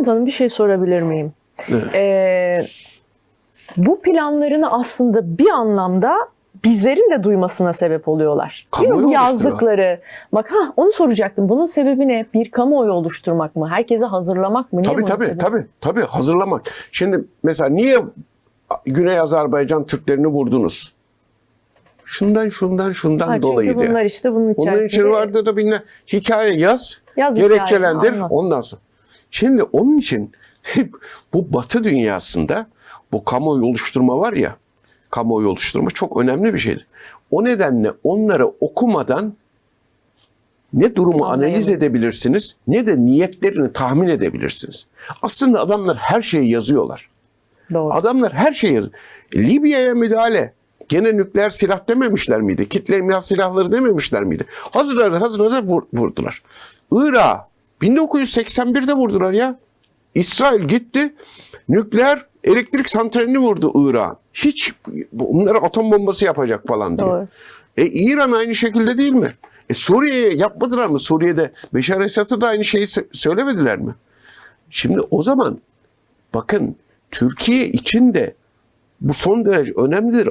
Mahmut Hanım bir şey sorabilir miyim? Evet. Ee, bu planlarını aslında bir anlamda bizlerin de duymasına sebep oluyorlar. Değil mi? Kamuoyu Bu oluşturuyor. yazdıkları. Bak ha onu soracaktım. Bunun sebebi ne? Bir kamuoyu oluşturmak mı? Herkese hazırlamak mı? Niye Tabii tabii sebebi? tabii tabii hazırlamak. Şimdi mesela niye Güney Azerbaycan Türklerini vurdunuz? Şundan şundan şundan Ha, çünkü dolayı diye. bunlar işte bunun içerisinde. Bunun için vardı da bir hikaye yaz, Yaz gerekçelendir ondan sonra. Şimdi onun için bu Batı dünyasında bu kamuoyu oluşturma var ya, kamuoyu oluşturma çok önemli bir şeydir. O nedenle onları okumadan ne durumu analiz edebilirsiniz ne de niyetlerini tahmin edebilirsiniz. Aslında adamlar her şeyi yazıyorlar. Doğru. Adamlar her şeyi yazıyor. Libya'ya müdahale. Gene nükleer silah dememişler miydi? Kitle imha silahları dememişler miydi? Hazırladı hazırladı vur- vurdular. Irak 1981'de vurdular ya. İsrail gitti nükleer elektrik santralini vurdu Irak'ın. Hiç bunlara atom bombası yapacak falan diyor. Doğru. E İran aynı şekilde değil mi? E Suriye'ye yapmadılar mı? Suriye'de Beşar Esad'a da aynı şeyi sö- söylemediler mi? Şimdi o zaman bakın Türkiye için de bu son derece önemlidir.